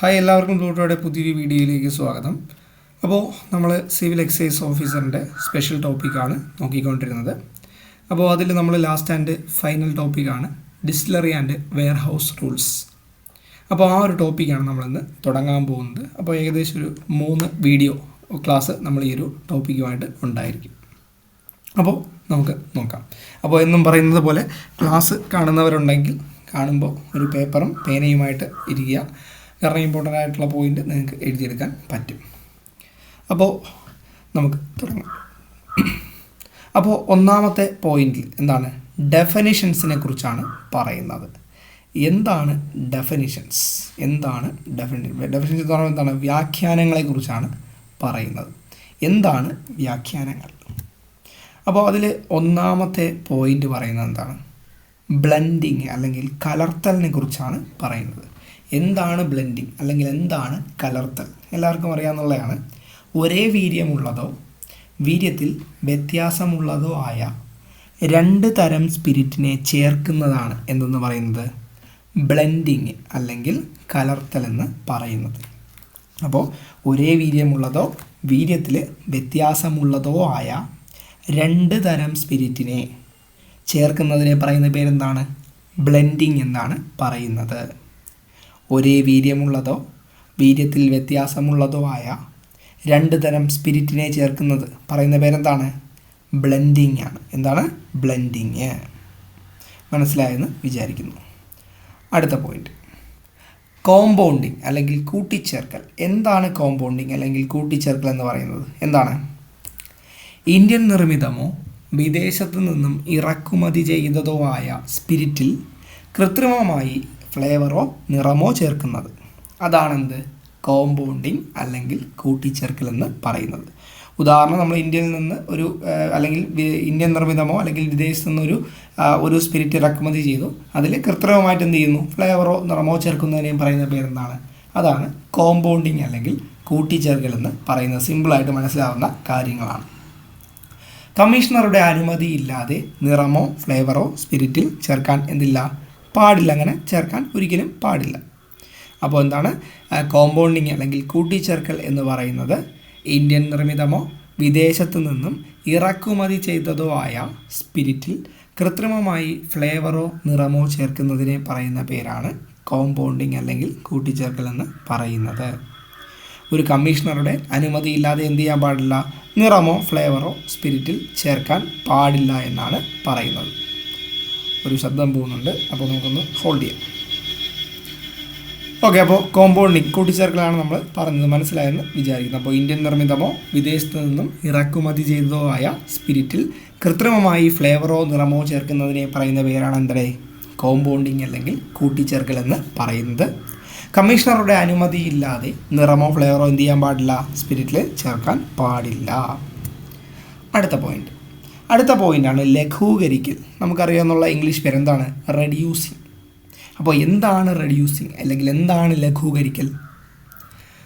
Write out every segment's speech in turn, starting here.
Hi എല്ലാവർക്കും പ്ലൂട്ടോയുടെ പുതിയൊരു വീഡിയോയിലേക്ക് സ്വാഗതം. അപ്പോൾ നമ്മൾ സിവിൽ എക്സൈസ് ഓഫീസറിന്റെ സ്പെഷ്യൽ ടോപ്പിക്കാണ് നോക്കിക്കൊണ്ടിരുന്നത്. അപ്പോൾ അതിൽ നമ്മൾ ലാസ്റ്റ് ആൻഡ് ഫൈനൽ ടോപ്പിക്കാണ് distillery and warehouse rules. അപ്പോൾ ആ ഒരു ടോപ്പിക്കാണ് നമ്മളിന്ന് തുടങ്ങാൻ പോകുന്നത്. അപ്പോൾ ഏകദേശം ഒരു മൂന്ന് വീഡിയോ ക്ലാസ് നമ്മൾ ഈ ഒരു ടോപ്പിക്കുമായിട്ട് ഉണ്ടായിരിക്കും. അപ്പോൾ നമുക്ക് നോക്കാം. അപ്പോൾ എന്നും പറയുന്നത് പോലെ ക്ലാസ് കാണുന്നവരുണ്ടെങ്കിൽ കാണുമ്പോൾ ഒരു പേപ്പറും പേനയുമായിട്ട് ഇരിക്കുക. കാരണം ഇമ്പോർട്ടന്റ് ആയിട്ടുള്ള പോയിന്റ് നിങ്ങൾക്ക് എഴുതിയെടുക്കാൻ പറ്റും. അപ്പോൾ നമുക്ക് തുടങ്ങാം. അപ്പോൾ ഒന്നാമത്തെ പോയിന്റിൽ എന്താണ്? ഡെഫിനിഷൻസിനെ കുറിച്ചാണ് പറയുന്നത്. എന്താണ് ഡെഫിനിഷൻസ് എന്താണ് ഡെഫിനി ഡെഫിനിഷൻസ് എന്ന് പറയുമ്പോൾ എന്താണ്? വ്യാഖ്യാനങ്ങളെ കുറിച്ചാണ് പറയുന്നത്. എന്താണ് വ്യാഖ്യാനങ്ങൾ? അപ്പോൾ അതിൽ ഒന്നാമത്തെ പോയിന്റ് പറയുന്നത് എന്താണ്? ബ്ലെൻഡിങ് അല്ലെങ്കിൽ കലർത്തലിനെ കുറിച്ചാണ് പറയുന്നത്. എന്താണ് ബ്ലെൻഡിങ് അല്ലെങ്കിൽ എന്താണ് കലർത്തൽ? എല്ലാവർക്കും അറിയാമെന്നുള്ളതാണ് ഒരേ വീര്യമുള്ളതോ വീര്യത്തിൽ വ്യത്യാസമുള്ളതോ ആയ രണ്ട് തരം സ്പിരിറ്റിനെ ചേർക്കുന്നതാണ് എന്തെന്ന് പറയുന്നത്? ബ്ലെൻഡിങ് അല്ലെങ്കിൽ കലർത്തൽ എന്ന് പറയുന്നത്. അപ്പോൾ ഒരേ വീര്യമുള്ളതോ വീര്യത്തിൽ വ്യത്യാസമുള്ളതോ ആയ രണ്ട് തരം സ്പിരിറ്റിനെ ചേർക്കുന്നതിനെ പറയുന്ന പേരെന്താണ്? ബ്ലെൻഡിങ് എന്നാണ് പറയുന്നത്. ഒരേ വീര്യമുള്ളതോ വീര്യത്തിൽ വ്യത്യാസമുള്ളതോ ആയ രണ്ട് തരം സ്പിരിറ്റിനെ ചേർക്കുന്നത്. പറയുന്ന പേരെന്താണ്? ബ്ലെൻഡിങ് ആണ്. എന്താണ്? ബ്ലെൻഡിങ്. മനസ്സിലായെന്ന് വിചാരിക്കുന്നു. അടുത്ത പോയിന്റ് കോമ്പൗണ്ടിങ് അല്ലെങ്കിൽ കൂട്ടിച്ചേർക്കൽ. എന്താണ് കോമ്പൗണ്ടിങ് അല്ലെങ്കിൽ കൂട്ടിച്ചേർക്കൽ എന്ന് പറയുന്നത്? എന്താണ്? ഇന്ത്യൻ നിർമ്മിതമോ വിദേശത്തു നിന്നും ഇറക്കുമതി ചെയ്തതോ ആയ സ്പിരിറ്റിൽ കൃത്രിമമായി ഫ്ലേവറോ നിറമോ ചേർക്കുന്നത്. അതാണെന്ത്? കോമ്പൗണ്ടിങ് അല്ലെങ്കിൽ കൂട്ടിച്ചേർക്കൽ എന്ന് പറയുന്നത്. ഉദാഹരണം നമ്മൾ ഇന്ത്യയിൽ നിന്ന് ഒരു അല്ലെങ്കിൽ ഇന്ത്യൻ നിർമ്മിതമോ അല്ലെങ്കിൽ വിദേശത്തു നിന്നൊരു ഒരു സ്പിരിറ്റ് ഇറക്കുമതി ചെയ്തു. അതിൽ കൃത്രിമമായിട്ട് എന്ത് ചെയ്യുന്നു? ഫ്ലേവറോ നിറമോ ചേർക്കുന്നതിനെയും പറയുന്ന പേരെന്താണ്? അതാണ് കോമ്പൗണ്ടിങ് അല്ലെങ്കിൽ കൂട്ടിച്ചേർക്കൽ എന്ന് പറയുന്നത് സിമ്പിളായിട്ട് മനസ്സിലാവുന്ന കാര്യങ്ങളാണ്. കമ്മീഷണറുടെ അനുമതി ഇല്ലാതെ നിറമോ ഫ്ലേവറോ സ്പിരിറ്റിൽ ചേർക്കാൻ എന്തില്ല? പാടില്ല അങ്ങനെ ചേർക്കാൻ ഒരിക്കലും പാടില്ല. അപ്പോൾ എന്താണ്? കോമ്പൗണ്ടിങ് അല്ലെങ്കിൽ കൂട്ടിച്ചേർക്കൽ എന്ന് പറയുന്നത് ഇന്ത്യൻ നിർമ്മിതമോ വിദേശത്തു നിന്നും ഇറക്കുമതി ചെയ്തതോ ആയ സ്പിരിറ്റിൽ കൃത്രിമമായി ഫ്ലേവറോ നിറമോ ചേർക്കുന്നതിനെ പറയുന്ന പേരാണ് കോമ്പൗണ്ടിങ് അല്ലെങ്കിൽ കൂട്ടിച്ചേർക്കൽ എന്ന് പറയുന്നത്. ഒരു കമ്മീഷണറുടെ അനുമതിയില്ലാതെ എന്ത് ചെയ്യാൻ പാടില്ല? നിറമോ ഫ്ലേവറോ സ്പിരിറ്റിൽ ചേർക്കാൻ പാടില്ല എന്നാണ് പറയുന്നത്. ഒരു ശബ്ദം പോകുന്നുണ്ട്. അപ്പോൾ നമുക്കൊന്ന് ഹോൾഡ് ചെയ്യാം. ഓക്കെ അപ്പോൾ കോമ്പൗണ്ടിങ് കൂട്ടിച്ചേർക്കലാണ് നമ്മൾ പറഞ്ഞത്. മനസ്സിലായെന്ന് വിചാരിക്കുന്നു. അപ്പോൾ ഇന്ത്യൻ നിർമ്മിതമോ വിദേശത്തു നിന്നും ഇറക്കുമതി ചെയ്തതോ ആയ സ്പിരിറ്റിൽ കൃത്രിമമായി ഫ്ലേവറോ നിറമോ ചേർക്കുന്നതിനെ പറയുന്ന പേരാണ് എന്താ കോമ്പൗണ്ടിങ് അല്ലെങ്കിൽ കൂട്ടിച്ചേർക്കൽ എന്ന് പറയുന്നത്. കമ്മീഷണറുടെ അനുമതി ഇല്ലാതെ നിറമോ ഫ്ലേവറോ എന്ത് ചെയ്യാൻ പാടില്ല? സ്പിരിറ്റിൽ ചേർക്കാൻ പാടില്ല. അടുത്ത പോയിന്റ് അടുത്ത പോയിന്റാണ് ലഘൂകരിക്കൽ. നമുക്കറിയാവുന്നുള്ള ഇംഗ്ലീഷ് പേര് എന്താണ് റെഡ്യൂസിങ് അപ്പോൾ എന്താണ് റെഡ്യൂസിങ് അല്ലെങ്കിൽ എന്താണ് ലഘൂകരിക്കൽ?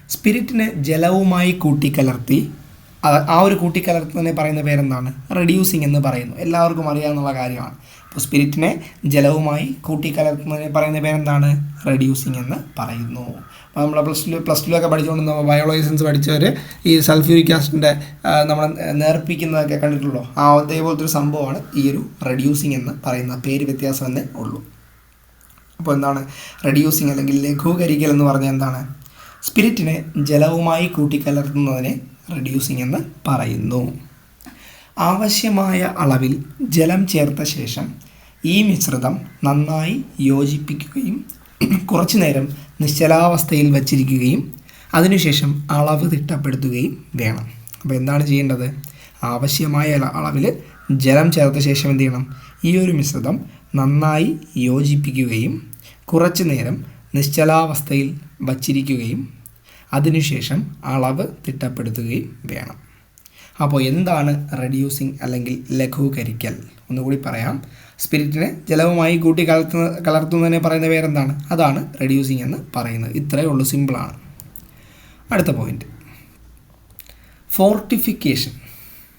സ്പിരിറ്റിനെ ജലവുമായി കൂട്ടിക്കലർത്തി ആ ഒരു കൂട്ടിക്കലർത്തുന്നതിനെ പറയുന്ന പേരെന്താണ്? റെഡ്യൂസിങ് എന്ന് പറയുന്നു. എല്ലാവർക്കും അറിയാവുന്ന കാര്യമാണ്. അപ്പോൾ സ്പിരിറ്റിനെ ജലവുമായി കൂട്ടിക്കലർത്തുന്നതിനെ പറയുന്ന പേരെന്താണ്? റെഡ്യൂസിങ് എന്ന് പറയുന്നു. അപ്പോൾ നമ്മൾ പ്ലസ് ടു പ്ലസ് ടുവിലൊക്കെ പഠിച്ചുകൊണ്ട് നമ്മൾ ബയോളജി സയൻസ് പഠിച്ചവർ ഈ സൾഫ്യൂരിക് ആസിഡിന്റെ നമ്മൾ നേർപ്പിക്കുന്നതൊക്കെ കണ്ടിട്ടുള്ളൂ ആ അതേപോലത്തെ ഒരു സംഭവമാണ് ഈ ഒരു റെഡ്യൂസിങ് എന്ന് പറയുന്ന പേര് വ്യത്യാസം തന്നെ ഉള്ളൂ. അപ്പോൾ എന്താണ്? റെഡ്യൂസിങ് അല്ലെങ്കിൽ ലഘൂകരിക്കൽ എന്ന് പറഞ്ഞാൽ എന്താണ്? സ്പിരിറ്റിനെ ജലവുമായി കൂട്ടിക്കലർത്തുന്നതിനെ റെഡ്യൂസിങ് എന്ന് പറയുന്നു. ആവശ്യമായ അളവിൽ ജലം ചേർത്ത ശേഷം ഈ മിശ്രിതം നന്നായി യോജിപ്പിക്കുകയും കുറച്ചു നേരം നിശ്ചലാവസ്ഥയിൽ വച്ചിരിക്കുകയും അതിനുശേഷം അളവ് തിട്ടപ്പെടുത്തുകയും വേണം. അപ്പോൾ എന്താണ് ചെയ്യേണ്ടത്? ആവശ്യമായ അള- അളവിൽ ജലം ചേർത്ത ശേഷം എന്ത് ചെയ്യണം? ഈ ഒരു മിശ്രിതം നന്നായി യോജിപ്പിക്കുകയും കുറച്ചു നേരം നിശ്ചലാവസ്ഥയിൽ വച്ചിരിക്കുകയും അതിനുശേഷം അളവ് തിട്ടപ്പെടുത്തുകയും വേണം. അപ്പോൾ എന്താണ് റെഡ്യൂസിങ് അല്ലെങ്കിൽ ലഘൂകരിക്കൽ? ഒന്നുകൂടി പറയാം. സ്പിരിറ്റിനെ ജലവുമായി കൂട്ടി കലർത്തുന്ന കലർത്തുന്നതിനെ പറയുന്ന പേരെന്താണ്? അതാണ് റെഡ്യൂസിങ് എന്ന് പറയുന്നത്. ഇത്രയേ ഉള്ളൂ സിമ്പിളാണ് അടുത്ത പോയിന്റ് ഫോർട്ടിഫിക്കേഷൻ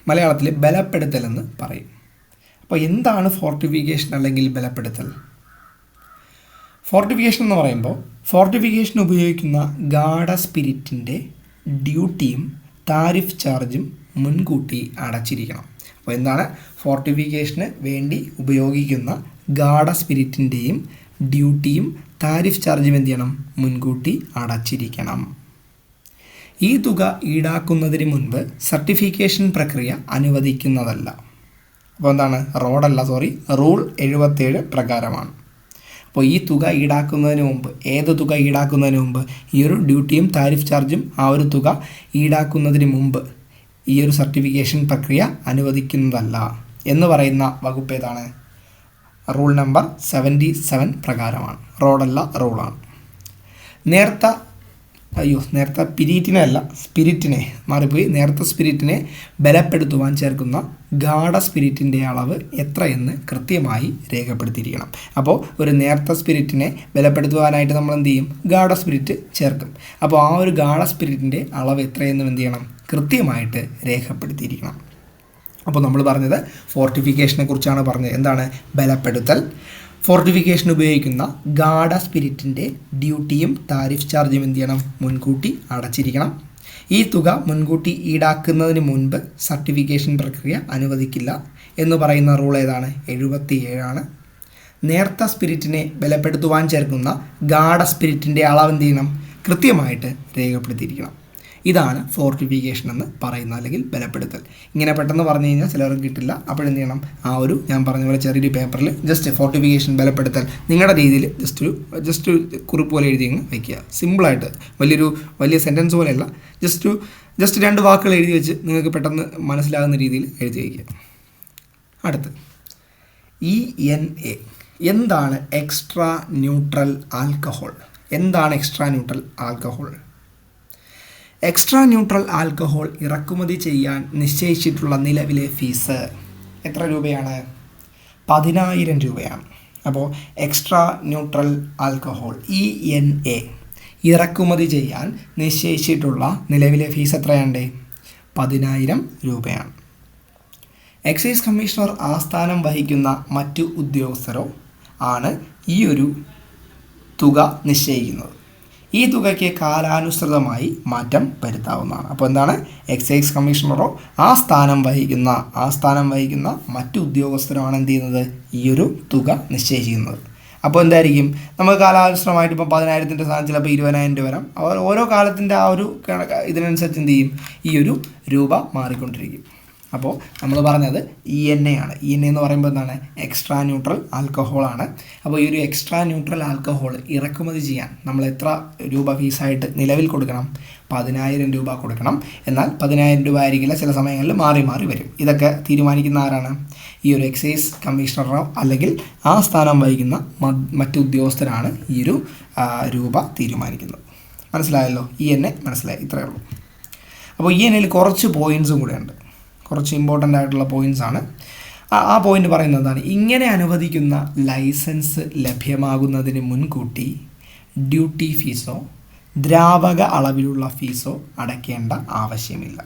മലയാളത്തിൽ ബലപ്പെടുത്തൽ എന്ന് പറയും. അപ്പോൾ എന്താണ് ഫോർട്ടിഫിക്കേഷൻ അല്ലെങ്കിൽ ബലപ്പെടുത്തൽ? ഫോർട്ടിഫിക്കേഷൻ എന്ന് പറയുമ്പോൾ ഫോർട്ടിഫിക്കേഷൻ ഉപയോഗിക്കുന്ന ഗാഢ സ്പിരിറ്റിന്റെ ഡ്യൂട്ടിയും താരിഫ് ചാർജും മുൻകൂട്ടി അടച്ചിരിക്കണം. അപ്പോൾ എന്താണ്? ഫോർട്ടിഫിക്കേഷന് വേണ്ടി ഉപയോഗിക്കുന്ന ഗാഡ സ്പിരിറ്റിന്റെയും ഡ്യൂട്ടിയും താരിഫ് ചാർജും എന്ത് ചെയ്യണം? മുൻകൂട്ടി അടച്ചിരിക്കണം. ഈ തുക ഈടാക്കുന്നതിന് മുൻപ് സർട്ടിഫിക്കേഷൻ പ്രക്രിയ അനുവദിക്കുന്നതല്ല. അപ്പോൾ എന്താണ്? റോഡല്ല സോറി റൂൾ എഴുപത്തേഴ് പ്രകാരമാണ്. അപ്പോൾ ഈ തുക ഈടാക്കുന്നതിന് മുമ്പ് ഏത് തുക ഈടാക്കുന്നതിന് മുമ്പ് ഈ ഒരു ഡ്യൂട്ടിയും താരിഫ് ചാർജും ആ ഒരു തുക ഈടാക്കുന്നതിന് മുമ്പ് ഈ ഒരു സർട്ടിഫിക്കേഷൻ പ്രക്രിയ അനുവദിക്കുന്നതല്ല എന്ന് പറയുന്ന വകുപ്പ് ഏതാണ്? റൂൾ നമ്പർ സെവന്റി സെവൻ പ്രകാരമാണ്. റോഡല്ല റൂളാണ്. നേരത്തെ അയ്യോ നേരത്തെ പിരീറ്റിനെ അല്ല സ്പിരിറ്റിനെ മാറിപ്പോയി. നേരത്തെ സ്പിരിറ്റിനെ ബലപ്പെടുത്തുവാൻ ചേർക്കുന്ന ഗാഢ സ്പിരിറ്റിന്റെ അളവ് എത്രയെന്ന് കൃത്യമായി രേഖപ്പെടുത്തിയിരിക്കണം. അപ്പോൾ ഒരു നേരത്തെ സ്പിരിറ്റിനെ ബലപ്പെടുത്തുവാനായിട്ട് നമ്മൾ എന്ത് ചെയ്യും? ഗാഢ സ്പിരിറ്റ് ചേർക്കും. അപ്പോൾ ആ ഒരു ഗാഢ സ്പിരിറ്റിന്റെ അളവ് എത്രയെന്നും എന്ത് ചെയ്യണം? കൃത്യമായിട്ട് രേഖപ്പെടുത്തിയിരിക്കണം. അപ്പോൾ നമ്മൾ പറഞ്ഞത് ഫോർട്ടിഫിക്കേഷനെ കുറിച്ചാണ് പറഞ്ഞത്. എന്താണ്? ബലപ്പെടുത്തൽ. ഫോർട്ടിഫിക്കേഷൻ ഉപയോഗിക്കുന്ന ഗാഡ സ്പിരിറ്റിന്റെ ഡ്യൂട്ടിയും താരിഫ് ചാർജും എന്ത് ചെയ്യണം? മുൻകൂട്ടി അടച്ചിരിക്കണം. ഈ തുക മുൻകൂട്ടി ഈടാക്കുന്നതിന് മുൻപ് സർട്ടിഫിക്കേഷൻ പ്രക്രിയ അനുവദിക്കില്ല എന്ന് പറയുന്ന റൂൾ ഏതാണ്? എഴുപത്തി ഏഴാണ് നേർത്ത സ്പിരിറ്റിനെ ബലപ്പെടുത്തുവാൻ ചേർക്കുന്ന ഗാഡ സ്പിരിറ്റിന്റെ അളവ് എന്ത് ചെയ്യണം? കൃത്യമായിട്ട് രേഖപ്പെടുത്തിയിരിക്കണം. ഇതാണ് ഫോർട്ടിഫിക്കേഷൻ എന്ന് പറയുന്നത് അല്ലെങ്കിൽ ബലപ്പെടുത്തൽ. ഇങ്ങനെ പെട്ടെന്ന് പറഞ്ഞു കഴിഞ്ഞാൽ ചിലർക്ക് കിട്ടില്ല. അപ്പോഴെന്ത് ചെയ്യണം? ആ ഒരു ഞാൻ പറഞ്ഞ പോലെ ചെറിയൊരു പേപ്പറിൽ ജസ്റ്റ് ഫോർട്ടിഫിക്കേഷൻ ബലപ്പെടുത്തൽ നിങ്ങളുടെ രീതിയിൽ ജസ്റ്റ് ഒരു ജസ്റ്റ് ഒരു കുറിപ്പ് പോലെ എഴുതി വയ്ക്കുക. സിമ്പിളായിട്ട് വലിയൊരു വലിയ സെന്റൻസ് പോലെയല്ല. ജസ്റ്റ് ജസ്റ്റ് രണ്ട് വാക്കുകൾ എഴുതി വെച്ച് നിങ്ങൾക്ക് പെട്ടെന്ന് മനസ്സിലാകുന്ന രീതിയിൽ എഴുതി വയ്ക്കുക. അടുത്ത്. ഇ എൻ എ എന്താണ് എക്സ്ട്രാ ന്യൂട്രൽ ആൽക്കഹോൾ എന്താണ് extra neutral alcohol extra neutral alcohol ഇറക്കുമതി ചെയ്യാൻ നിശ്ചയിച്ചിട്ടുള്ള നിലവിലെ ഫീസ് എത്ര രൂപയാണ്? പതിനായിരം രൂപയാണ്. അപ്പോൾ extra neutral alcohol E N A ഇറക്കുമതി ചെയ്യാൻ നിശ്ചയിച്ചിട്ടുള്ള നിലവിലെ ഫീസ് എത്രയാണ്ട്? പതിനായിരം രൂപയാണ്. എക്സൈസ് കമ്മീഷണർ ആസ്ഥാനം വഹിക്കുന്ന മറ്റു ഉദ്യോഗസ്ഥരോ ആണ് ഈ ഒരു തുക നിശ്ചയിക്കുന്നത്. ഈ തുകയ്ക്ക് കാലാനുസൃതമായി മാറ്റം വരുത്താവുന്നതാണ്. അപ്പോൾ എന്താണ്? എക്സൈസ് കമ്മീഷണറോ ആ സ്ഥാനം വഹിക്കുന്ന ആ സ്ഥാനം വഹിക്കുന്ന മറ്റു ഉദ്യോഗസ്ഥരുമാണ് എന്ത് ചെയ്യുന്നത്? ഈ ഒരു തുക നിശ്ചയിക്കുന്നത് അപ്പോൾ എന്തായിരിക്കും? നമുക്ക് കാലാനുസൃതമായിട്ട് ഇപ്പോൾ പതിനായിരത്തിന്റെ സ്ഥാനം ചിലപ്പോൾ ഇരുപതിനായിരം രൂപ വരാം. അവർ ഓരോ കാലത്തിന്റെ ആ ഒരു ഇതിനനുസരിച്ച് എന്ത് ചെയ്യും? ഈ ഒരു രൂപ മാറിക്കൊണ്ടിരിക്കും. അപ്പോൾ നമ്മൾ പറഞ്ഞത് ഇ എൻ എ ആണ്. ഇ എൻ എ എന്ന് പറയുമ്പോൾ എന്താണ്? എക്സ്ട്രാ ന്യൂട്രൽ ആൽക്കഹോളാണ് അപ്പോൾ ഈ ഒരു എക്സ്ട്രാ ന്യൂട്രൽ ആൽക്കഹോൾ ഇറക്കുമതി ചെയ്യാൻ നമ്മൾ എത്ര രൂപ ഫീസായിട്ട് നിലവിൽ കൊടുക്കണം? പതിനായിരം രൂപ കൊടുക്കണം. എന്നാൽ പതിനായിരം രൂപ ആയിരിക്കില്ല. ചില സമയങ്ങളിൽ മാറി മാറി വരും. ഇതൊക്കെ തീരുമാനിക്കുന്ന ആരാണ്? ഈ ഒരു എക്സൈസ് കമ്മീഷണറോ അല്ലെങ്കിൽ ആ സ്ഥാനം വഹിക്കുന്ന മറ്റു ഉദ്യോഗസ്ഥരാണ് ഈ ഒരു രൂപ തീരുമാനിക്കുന്നത്. മനസ്സിലായല്ലോ? ഇ എൻ എ മനസ്സിലായി. ഇത്രയേ ഉള്ളൂ. അപ്പോൾ ഈ എൻ എയിൽ കുറച്ച് പോയിന്റ്സും ഉണ്ട്. കുറച്ച് ഇമ്പോർട്ടന്റ് ആയിട്ടുള്ള പോയിന്റ്സ് ആണ്. ആ പോയിന്റ് പറയുന്നത് എന്താണ്? ഇങ്ങനെ അനുവദിക്കുന്ന ലൈസൻസ് ലഭ്യമാകുന്നതിന് മുൻകൂട്ടി ഡ്യൂട്ടി ഫീസോ ദ്രാവക അളവിലുള്ള ഫീസോ അടയ്ക്കേണ്ട ആവശ്യമില്ല.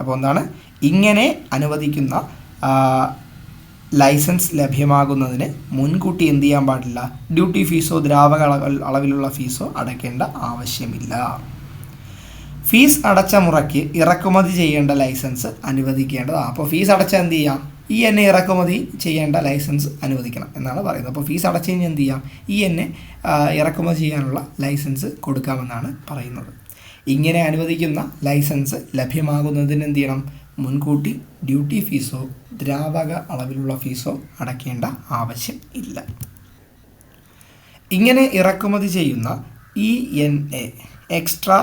അപ്പോൾ എന്താണ്? ഇങ്ങനെ അനുവദിക്കുന്ന ലൈസൻസ് ലഭ്യമാകുന്നതിന് മുൻകൂട്ടി എന്ത് ചെയ്യാൻ പാടില്ല? ഡ്യൂട്ടി ഫീസോ ദ്രാവക അളവിലുള്ള ഫീസോ അടയ്ക്കേണ്ട ആവശ്യമില്ല. ഫീസ് അടച്ച മുറയ്ക്ക് ഇറക്കുമതി ചെയ്യേണ്ട ലൈസൻസ് അനുവദിക്കേണ്ടതാണ് അപ്പോൾ ഫീസ് അടച്ച എന്ത് ചെയ്യാം? ഈ എന്നെ ഇറക്കുമതി ചെയ്യേണ്ട ലൈസൻസ് അനുവദിക്കണം എന്നാണ് പറയുന്നത്. അപ്പോൾ ഫീസ് അടച്ചു കഴിഞ്ഞാൽ എന്ത് ചെയ്യാം? ഈ എന്നെ ഇറക്കുമതി ചെയ്യാനുള്ള ലൈസൻസ് കൊടുക്കാമെന്നാണ് പറയുന്നത്. ഇങ്ങനെ അനുവദിക്കുന്ന ലൈസൻസ് ലഭ്യമാകുന്നതിന് എന്ത് ചെയ്യണം? മുൻകൂട്ടി ഡ്യൂട്ടി ഫീസോ ദ്രാവക അളവിലുള്ള ഫീസോ അടയ്ക്കേണ്ട ആവശ്യം ഇല്ല. ഇങ്ങനെ ഇറക്കുമതി ചെയ്യുന്ന E N A extra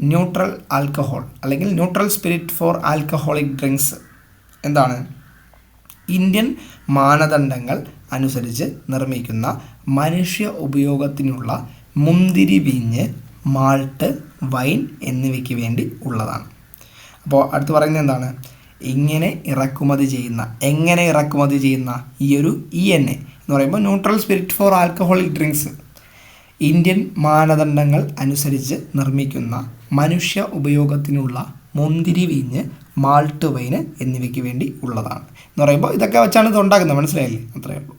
neutral alcohol അല്ലെങ്കിൽ neutral spirit for alcoholic drinks എന്താണ്? ഇന്ത്യൻ മാനദണ്ഡങ്ങൾ അനുസരിച്ച് നിർമ്മിക്കുന്ന മനുഷ്യ ഉപയോഗത്തിനുള്ള മുന്തിരി വീഞ്ഞ് മാൾട്ട് വൈൻ എന്നിവയ്ക്ക് വേണ്ടി ഉള്ളതാണ്. അപ്പോൾ അടുത്ത് പറയുന്നത് എന്താണ്? ഇങ്ങനെ ഇറക്കുമതി ചെയ്യുന്ന എങ്ങനെ ഇറക്കുമതി ചെയ്യുന്ന ഈ ഒരു ഇ എൻ എ എന്ന് പറയുമ്പോൾ neutral spirit for alcoholic drinks Indian മാനദണ്ഡങ്ങൾ അനുസരിച്ച് നിർമ്മിക്കുന്ന മനുഷ്യ ഉപയോഗത്തിനുള്ള മുന്തിരി വീഞ്ഞ് മാൾട്ട് വൈന് എന്നിവയ്ക്ക് വേണ്ടി ഉള്ളതാണ്. എന്ന് പറയുമ്പോൾ ഇതൊക്കെ വെച്ചാണ് ഇത് ഉണ്ടാക്കുന്നത്. മനസ്സിലായില്ലേ? അത്രയേ ഉള്ളൂ.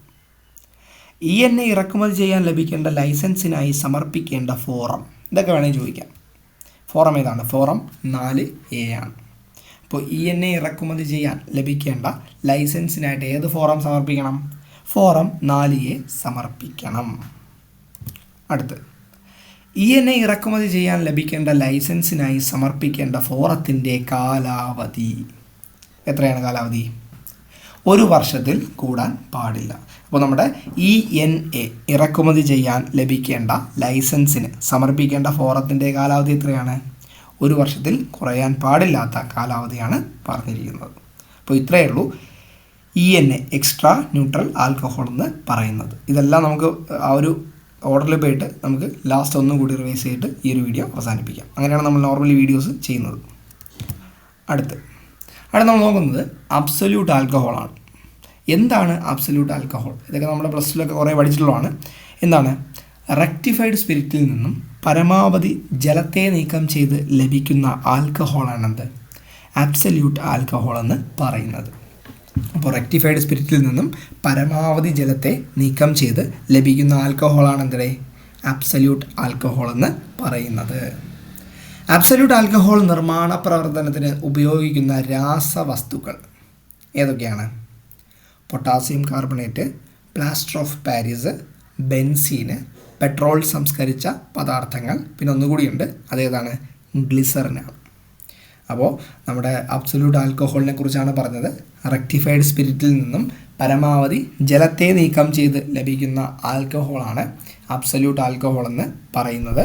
ഇ എൻ എ ഇറക്കുമതി ചെയ്യാൻ ലഭിക്കേണ്ട ലൈസൻസിനായി സമർപ്പിക്കേണ്ട ഫോറം. ഇതൊക്കെ വേണമെങ്കിൽ ചോദിക്കാം. ഫോറം ഏതാണ്? ഫോറം നാല് എ ആണ്. അപ്പോൾ ഇ എൻ എ ഇറക്കുമതി ചെയ്യാൻ ലഭിക്കേണ്ട ലൈസൻസിനായിട്ട് ഏത് ഫോറം സമർപ്പിക്കണം? ഫോറം നാല് എ സമർപ്പിക്കണം. അടുത്ത്. ഇ എൻ എ ഇറക്കുമതി ചെയ്യാൻ ലഭിക്കേണ്ട ലൈസൻസിനായി സമർപ്പിക്കേണ്ട ഫോറത്തിന്റെ കാലാവധി. എത്രയാണ് കാലാവധി? ഒരു വർഷത്തിൽ കൂടാൻ പാടില്ല. അപ്പോൾ നമ്മുടെ ഇ എൻ എ ഇറക്കുമതി ചെയ്യാൻ ലഭിക്കേണ്ട ലൈസൻസിന് സമർപ്പിക്കേണ്ട ഫോറത്തിന്റെ കാലാവധി എത്രയാണ്? ഒരു വർഷത്തിൽ കുറയാൻ പാടില്ലാത്ത കാലാവധിയാണ് പറഞ്ഞിരിക്കുന്നത്. അപ്പോൾ ഇത്രയേ ഉള്ളൂ E N A extra neutral alcohol എന്ന് പറയുന്നത്. ഇതെല്ലാം നമുക്ക് ആ ഒരു ഓർഡറിൽ പോയിട്ട് നമുക്ക് ലാസ്റ്റ് ഒന്നും കൂടി റിവൈസ് ചെയ്തിട്ട് ഈ ഒരു വീഡിയോ അവസാനിപ്പിക്കാം. അങ്ങനെയാണ് നമ്മൾ നോർമലി വീഡിയോസ് ചെയ്യുന്നത്. അടുത്ത്. അടുത്ത് നമ്മൾ നോക്കുന്നത് അബ്സല്യൂട്ട് ആൽക്കഹോളാണ് എന്താണ് അബ്സല്യൂട്ട് ആൽക്കഹോൾ ഇതൊക്കെ നമ്മുടെ പ്ലസ് ടുവിലൊക്കെ കുറേ പഠിച്ചിട്ടുള്ളതാണ്. എന്താണ്? റെക്ടിഫൈഡ് സ്പിരിറ്റിൽ നിന്നും പരമാവധി ജലത്തെ നീക്കം ചെയ്ത് ലഭിക്കുന്ന ആൽക്കഹോളാണെന്ത് അബ്സല്യൂട്ട് ആൽക്കഹോൾ എന്ന് പറയുന്നത്. അപ്പോൾ റെക്ടിഫൈഡ് സ്പിരിറ്റിൽ നിന്നും പരമാവധി ജലത്തെ നീക്കം ചെയ്ത് ലഭിക്കുന്ന ആൽക്കഹോളാണ് എന്തേ അബ്സല്യൂട്ട് ആൽക്കഹോൾ എന്ന് പറയുന്നത്. അബ്സല്യൂട്ട് ആൽക്കഹോൾ നിർമ്മാണ പ്രവർത്തനത്തിന് ഉപയോഗിക്കുന്ന രാസവസ്തുക്കൾ ഏതൊക്കെയാണ്? Potassium carbonate plaster of Paris benzene petrol സംസ്കരിച്ച പദാർത്ഥങ്ങൾ പിന്നെ ഒന്നുകൂടിയുണ്ട്. അതേതാണ്? ഗ്ലിസറിനാണ് അപ്പോൾ നമ്മുടെ അബ്സല്യൂട്ട് ആൽക്കഹോളിനെ കുറിച്ചാണ് പറഞ്ഞത്. റെക്ടിഫൈഡ് സ്പിരിറ്റിൽ നിന്നും പരമാവധി ജലത്തെ നീക്കം ചെയ്ത് ലഭിക്കുന്ന ആൽക്കഹോളാണ് അബ്സല്യൂട്ട് ആൽക്കഹോൾ എന്ന് പറയുന്നത്.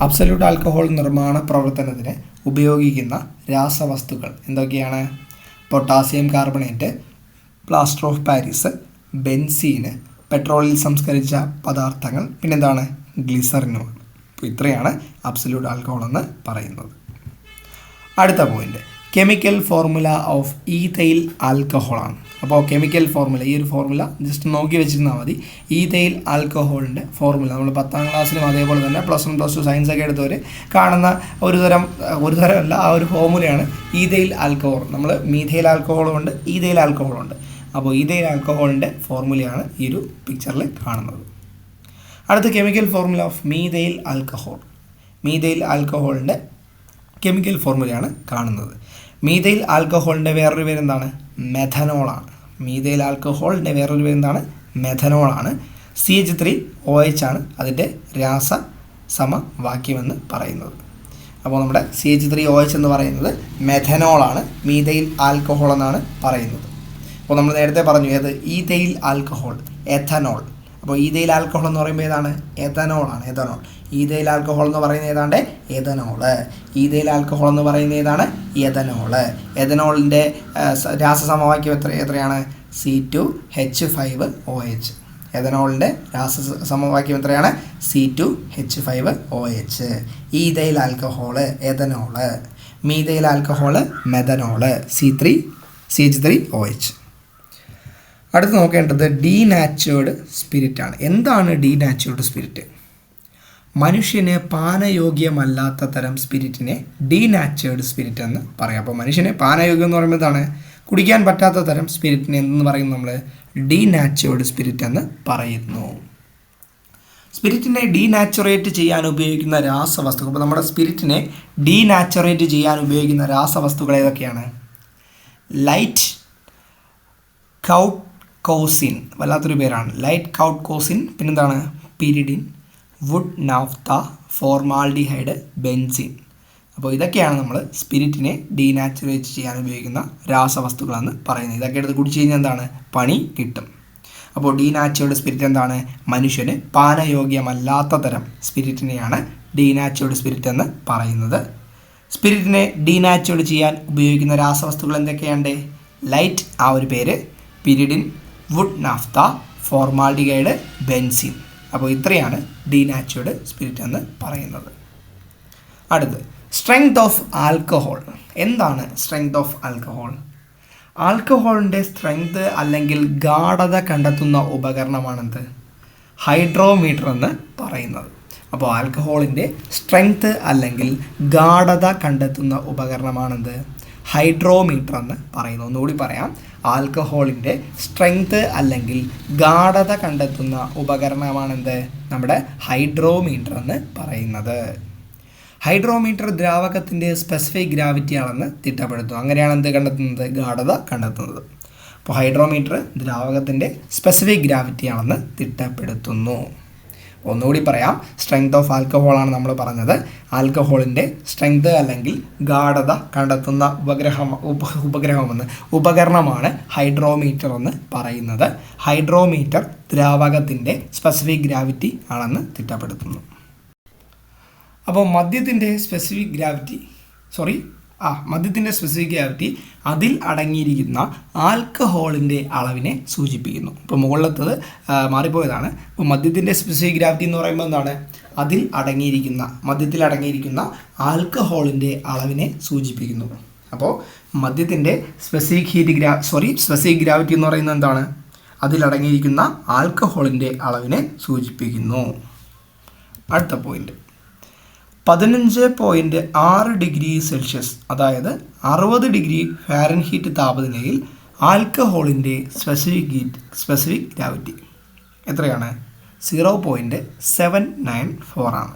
അബ്സല്യൂട്ട് ആൽക്കഹോൾ നിർമ്മാണ പ്രവർത്തനത്തിന് ഉപയോഗിക്കുന്ന രാസവസ്തുക്കൾ എന്തൊക്കെയാണ്? Potassium carbonate plaster of Paris benzene പെട്രോളിൽ സംസ്കരിച്ച പദാർത്ഥങ്ങൾ പിന്നെന്താണ്? ഗ്ലിസറിനുമാണ് ഇത്രയാണ് അബ്സല്യൂട്ട് ആൽക്കഹോൾ എന്ന് പറയുന്നത്. അടുത്ത point chemical formula of ethyl ആൽക്കഹോളാണ് അപ്പോൾ കെമിക്കൽ ഫോർമുല ഈ ഒരു ഫോർമുല ജസ്റ്റ് നോക്കി വെച്ചിരുന്നാൽ മതി. ഈതൈൽ ആൽക്കഹോളിന്റെ ഫോർമുല നമ്മൾ പത്താം ക്ലാസ്സിലും അതേപോലെ തന്നെ plus one plus two science ഒക്കെ എടുത്തവർ കാണുന്ന ഒരു തരം ഒരു തരം അല്ല ആ ഒരു ഫോർമുലയാണ് ഈതൈൽ ആൽക്കഹോൾ നമ്മൾ മീഥൈൽ ആൽക്കഹോളും ഉണ്ട് ഈതൈൽ ആൽക്കഹോളും ഉണ്ട്. അപ്പോൾ ഈതൈൽ ആൽക്കഹോളിന്റെ ഫോർമുലയാണ് ഈ ഒരു പിക്ചറിൽ കാണുന്നത്. അടുത്ത chemical formula of methyl alcohol methyl ആൽക്കഹോളിന്റെ chemical ഫോർമുലയാണ് കാണുന്നത്. മീതയിൽ ആൽക്കഹോളിന്റെ വേറൊരു പേരെന്താണ്? മെഥനോളാണ്. മീതയിൽ ആൽക്കഹോളിന്റെ വേറൊരു പേരെന്താണ്? മെഥനോളാണ്. C H three O H ആണ് അതിന്റെ രാസ സമവാക്യമെന്ന് പറയുന്നത്. അപ്പോൾ നമ്മുടെ C H three O H എന്ന് പറയുന്നത് മെഥനോളാണ് മീതയിൽ ആൽക്കഹോൾ എന്നാണ് പറയുന്നത്. അപ്പോൾ നമ്മൾ നേരത്തെ പറഞ്ഞു ഏത്? Ethyl alcohol ethanol. അപ്പോൾ ഈതയിൽ ആൽക്കഹോൾ എന്ന് പറയുമ്പോൾ ഏതാണ്? എഥനോളാണ് എഥനോൾ. ഈതൈൽ ആൽക്കഹോൾ എന്ന് പറയുന്ന ഏതാണ്ട് എഥനോൾ ഈഥൈൽ ആൽക്കഹോൾ എന്ന് പറയുന്ന ഏതാണ്? എഥനോൾ എഥനോളിന്റെ രാസസമവാക്യം എത്ര എത്രയാണ്? C two H five O H. എഥനോളിന്റെ രാസ സമവാക്യം എത്രയാണ്? C two H five O H. Ethyl alcohol ethanol methyl alcohol methanol C three C H three O H. അടുത്ത് നോക്കേണ്ടത് ഡീനാച്ചുവേർഡ് സ്പിരിറ്റ് ആണ് എന്താണ് ഡീനാച്ചുവേർഡ് സ്പിരിറ്റ്? മനുഷ്യന് പാനയോഗ്യമല്ലാത്ത തരം സ്പിരിറ്റിനെ ഡീനാച്ചേർഡ് സ്പിരിറ്റ് എന്ന് പറയാം. അപ്പോൾ മനുഷ്യന് പാനയോഗ്യം എന്ന് പറയുമ്പോൾ ഇതാണ് കുടിക്കാൻ പറ്റാത്ത തരം സ്പിരിറ്റിനെ എന്ന് പറയുന്നത് നമ്മൾ ഡീനാച്ചേർഡ് സ്പിരിറ്റ് എന്ന് പറയുന്നു. സ്പിരിറ്റിനെ ഡീനാച്ചുറേറ്റ് ചെയ്യാൻ ഉപയോഗിക്കുന്ന രാസവസ്തുക്കൾ. അപ്പോൾ നമ്മുടെ സ്പിരിറ്റിനെ ഡീനാച്ചുറേറ്റ് ചെയ്യാൻ ഉപയോഗിക്കുന്ന രാസവസ്തുക്കൾ ഏതൊക്കെയാണ്? Light കൗട്ട് cosine. വല്ലാത്തൊരു പേരാണ്. Light കൗട്ട് cosine. പിന്നെന്താണ്? Pyridine. Wood naphtha formaldehyde benzene അപ്പോൾ ഇതൊക്കെയാണ് നമ്മൾ സ്പിരിറ്റിനെ ഡീനാച്ചുറേറ്റ് ചെയ്യാൻ ഉപയോഗിക്കുന്ന രാസവസ്തുക്കളെന്ന് പറയുന്നത്. ഇതൊക്കെ എടുത്ത് കുടിച്ചു കഴിഞ്ഞാൽ എന്താണ്? പണി കിട്ടും. അപ്പോൾ ഡീനാച്ചുവേർഡ് സ്പിരിറ്റ് എന്താണ്? മനുഷ്യന് പാനയോഗ്യമല്ലാത്ത തരം സ്പിരിറ്റിനെയാണ് ഡീനാച്ചുവേർഡ് സ്പിരിറ്റ് എന്ന് പറയുന്നത്. സ്പിരിറ്റിനെ ഡീനാച്ചുവേർഡ് ചെയ്യാൻ ഉപയോഗിക്കുന്ന രാസവസ്തുക്കൾ എന്തൊക്കെയാണ് ലൈറ്റ് ആ ഒരു പേര്. Pyridine wood naphtha formaldehyde benzene അപ്പോൾ ഇത്രയാണ് ഡീനാച്ചുവേർഡ് സ്പിരിറ്റ് എന്ന് പറയുന്നത്. അടുത്ത് സ്ട്രെങ്ത് ഓഫ് ആൽക്കഹോൾ എന്താണ് സ്ട്രെങ്ത് ഓഫ് ആൽക്കഹോൾ ആൽക്കഹോളിന്റെ സ്ട്രെങ്ത് അല്ലെങ്കിൽ ഗാഠത കണ്ടെത്തുന്ന ഉപകരണമാണെന്ത്? ഹൈഡ്രോമീറ്റർ എന്ന് പറയുന്നത്. അപ്പോൾ ആൽക്കഹോളിന്റെ സ്ട്രെങ്ത് അല്ലെങ്കിൽ ഗാഠത കണ്ടെത്തുന്ന ഉപകരണമാണെന്ത്? ഹൈഡ്രോമീറ്റർ എന്ന് പറയുന്നു ഒന്നുകൂടി പറയാം. ആൽക്കഹോളിന്റെ സ്ട്രെങ്ത് അല്ലെങ്കിൽ ഗാഠത കണ്ടെത്തുന്ന ഉപകരണമാണെന്ത്? നമ്മുടെ ഹൈഡ്രോമീറ്റർ എന്ന് പറയുന്നത്. ഹൈഡ്രോമീറ്റർ ദ്രാവകത്തിന്റെ സ്പെസിഫിക് ഗ്രാവിറ്റി ആണെന്ന് തിട്ടപ്പെടുത്തുന്നു. അങ്ങനെയാണ് എന്ത് കണ്ടെത്തുന്നത്? ഗാഠത കണ്ടെത്തുന്നത്. അപ്പോൾ ഹൈഡ്രോമീറ്റർ ദ്രാവകത്തിന്റെ സ്പെസിഫിക് ഗ്രാവിറ്റി ആണെന്ന് തിട്ടപ്പെടുത്തുന്നു. ഒന്നുകൂടി പറയാം. സ്ട്രെങ്ത് ഓഫ് ആൽക്കഹോൾ ആണ് നമ്മൾ പറഞ്ഞത്. ആൽക്കഹോളിന്റെ സ്ട്രെങ്ത് അല്ലെങ്കിൽ ഗാഢത കണ്ടെത്തുന്ന ഉപഗ്രഹം ഉപ ഉപഗ്രഹമെന്ന് ഉപകരണമാണ് ഹൈഡ്രോമീറ്റർ എന്ന് പറയുന്നത്. ഹൈഡ്രോമീറ്റർ ദ്രാവകത്തിന്റെ സ്പെസിഫിക് ഗ്രാവിറ്റി ആണെന്ന് തിട്ടപ്പെടുത്തുന്നു. അപ്പോൾ മദ്യത്തിന്റെ സ്പെസിഫിക് ഗ്രാവിറ്റി സോറി ആ മദ്യത്തിന്റെ സ്പെസിഫിക് ഗ്രാവിറ്റി അതിൽ അടങ്ങിയിരിക്കുന്ന ആൽക്കഹോളിന്റെ അളവിനെ സൂചിപ്പിക്കുന്നു. ഇപ്പോൾ മുകളിലത്തത് മാറിപ്പോയതാണ്. ഇപ്പോൾ മദ്യത്തിന്റെ സ്പെസിഫിക് ഗ്രാവിറ്റി എന്ന് പറയുമ്പോൾ എന്താണ്? അതിൽ അടങ്ങിയിരിക്കുന്ന മദ്യത്തിൽ അടങ്ങിയിരിക്കുന്ന ആൽക്കഹോളിന്റെ അളവിനെ സൂചിപ്പിക്കുന്നു. അപ്പോൾ മദ്യത്തിന്റെ സ്പെസിഫിക് ഹീറ്റ് ഗ്രാ സോറി സ്പെസിഫിക് ഗ്രാവിറ്റി എന്ന് പറയുന്നത് എന്താണ്? അതിലടങ്ങിയിരിക്കുന്ന ആൽക്കഹോളിന്റെ അളവിനെ സൂചിപ്പിക്കുന്നു. അടുത്ത പോയിന്റ്. പതിനഞ്ച് പോയിന്റ് ആറ് ഡിഗ്രി സെൽഷ്യസ് അതായത് അറുപത് ഡിഗ്രി ഫാരൻഹീറ്റ് താപനിലയിൽ ആൽക്കഹോളിന്റെ സ്പെസിഫിക് ഹീറ്റ് സ്പെസിഫിക് ഗ്രാവിറ്റി എത്രയാണ്? Zero point seven nine four ആണ്.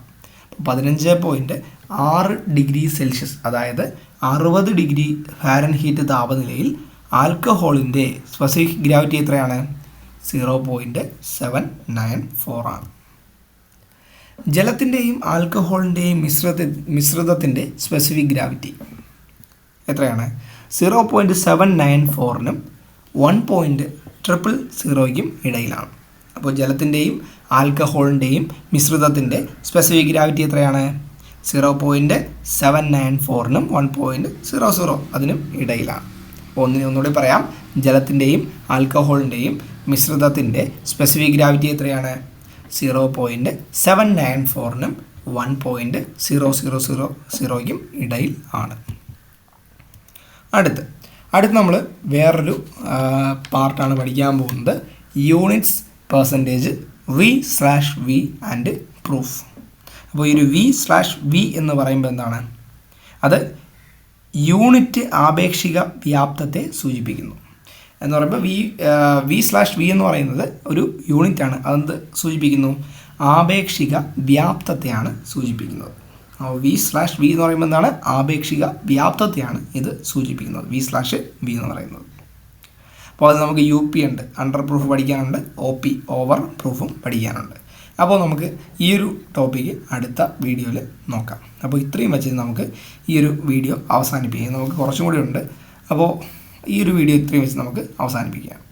പതിനഞ്ച് പോയിന്റ് ആറ് ഡിഗ്രി സെൽഷ്യസ് അതായത് അറുപത് ഡിഗ്രി ഫാരൻഹീറ്റ് താപനിലയിൽ ആൽക്കഹോളിന്റെ സ്പെസിഫിക് ഗ്രാവിറ്റി എത്രയാണ്? Zero point seven nine four ആണ്. ജലത്തിന്റെയും ആൽക്കഹോളിന്റെയും മിശ്രിത മിശ്രിതത്തിന്റെ സ്പെസിഫിക് ഗ്രാവിറ്റി എത്രയാണ്? സീറോ പോയിന്റ് സെവൻ നയൻ ഫോറിനും വൺ പോയിന്റ് ട്രിപ്പിൾ സീറോയ്ക്കും ഇടയിലാണ്. അപ്പോൾ ജലത്തിന്റെയും ആൽക്കഹോളിന്റെയും മിശ്രിതത്തിന്റെ സ്പെസിഫിക് ഗ്രാവിറ്റി എത്രയാണ്? സീറോ പോയിന്റ് സെവൻ നയൻ ഫോറിനും വൺ പോയിന്റ് സീറോ സീറോ അതിനും ഇടയിലാണ്. അപ്പോൾ ഒന്നിനെ ഒന്നുകൂടി പറയാം. ജലത്തിന്റെയും ആൽക്കഹോളിന്റെയും മിശ്രിതത്തിന്റെ സ്പെസിഫിക് ഗ്രാവിറ്റി എത്രയാണ്? Zero point seven nine ഫോറിനും one point zero zero zero സീറോയ്ക്കും ഇടയിൽ ആണ്. അടുത്ത് അടുത്ത് നമ്മൾ വേറൊരു പാർട്ടാണ് പഠിക്കാൻ പോകുന്നത്. Units percentage v slash v and proof അപ്പോൾ ഈ ഒരു വി സ്ലാഷ് വി എന്ന് പറയുമ്പോൾ എന്താണ്? അത് യൂണിറ്റ് ആപേക്ഷിക വ്യാപ്തത്തെ സൂചിപ്പിക്കുന്നു. എന്ന് പറയുമ്പോൾ വി വി സ്ലാഷ് വി എന്ന് പറയുന്നത് ഒരു യൂണിറ്റ് ആണ്. അതെന്ത് സൂചിപ്പിക്കുന്നു? ആപേക്ഷിക വ്യാപ്തത്തെയാണ് സൂചിപ്പിക്കുന്നത്. വി സ്ലാഷ് വി എന്ന് പറയുമ്പോൾ എന്താണ്? ആപേക്ഷിക വ്യാപ്തത്തെയാണ് ഇത് സൂചിപ്പിക്കുന്നത്. വി സ്ലാഷ് വി എന്ന് പറയുന്നത്. അപ്പോൾ അത് നമുക്ക് യു പി ഉണ്ട്. അണ്ടർ പ്രൂഫ് പഠിക്കാനുണ്ട്. ഒ പി ഓവർ പ്രൂഫും പഠിക്കാനുണ്ട്. അപ്പോൾ നമുക്ക് ഈ ഒരു ടോപ്പിക്ക് അടുത്ത വീഡിയോയിൽ നോക്കാം. അപ്പോൾ ഇത്രയും വെച്ച് നമുക്ക് ഈ ഒരു വീഡിയോ അവസാനിപ്പിക്കാം. നമുക്ക് കുറച്ചും കൂടി ഉണ്ട്. അപ്പോൾ ഈ ഒരു വീഡിയോ ഇത്രയും വെച്ച് നമുക്ക് അവസാനിപ്പിക്കാം.